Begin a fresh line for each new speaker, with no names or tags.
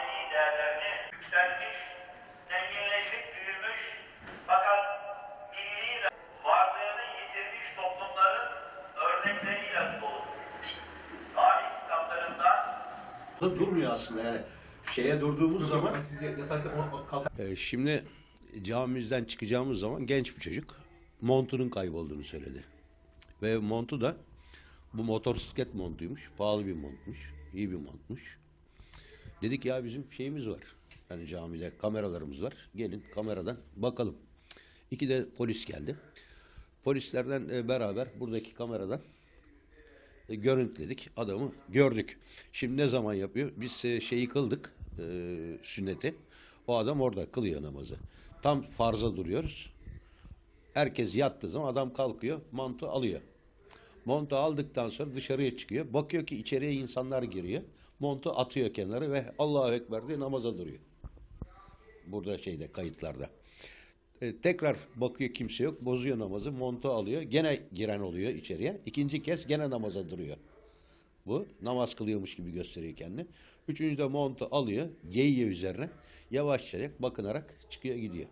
manevi değerlerini yükseltmiş, zenginleşip büyümüş fakat milli varlığını yitirmiş toplumların örnekleriyle dolu. Tarih kitaplarında
Da durmuyor aslında yani. Şeye durduğumuz zaman
Ee, Şimdi camimizden çıkacağımız zaman genç bir çocuk montunun kaybolduğunu söyledi. Ve montu da bu motosiklet montuymuş. Pahalı bir montmuş. iyi bir montmuş. Dedik ya bizim şeyimiz var. Yani camide kameralarımız var. Gelin kameradan bakalım. İki de polis geldi. Polislerden e, beraber buradaki kameradan e, görüntüledik. Adamı gördük. Şimdi ne zaman yapıyor? Biz e, şeyi kıldık. sünneti. O adam orada kılıyor namazı. Tam farza duruyoruz. Herkes yattığı zaman adam kalkıyor. Montu alıyor. Montu aldıktan sonra dışarıya çıkıyor. Bakıyor ki içeriye insanlar giriyor. Montu atıyor kenara ve Allahu Ekber diye namaza duruyor. Burada şeyde kayıtlarda. E, tekrar bakıyor kimse yok. Bozuyor namazı. Montu alıyor. Gene giren oluyor içeriye. İkinci kez gene namaza duruyor. Bu namaz kılıyormuş gibi gösteriyor kendini. Üçüncü de montu alıyor. Geyiyor üzerine. Yavaşça bakınarak çıkıyor gidiyor.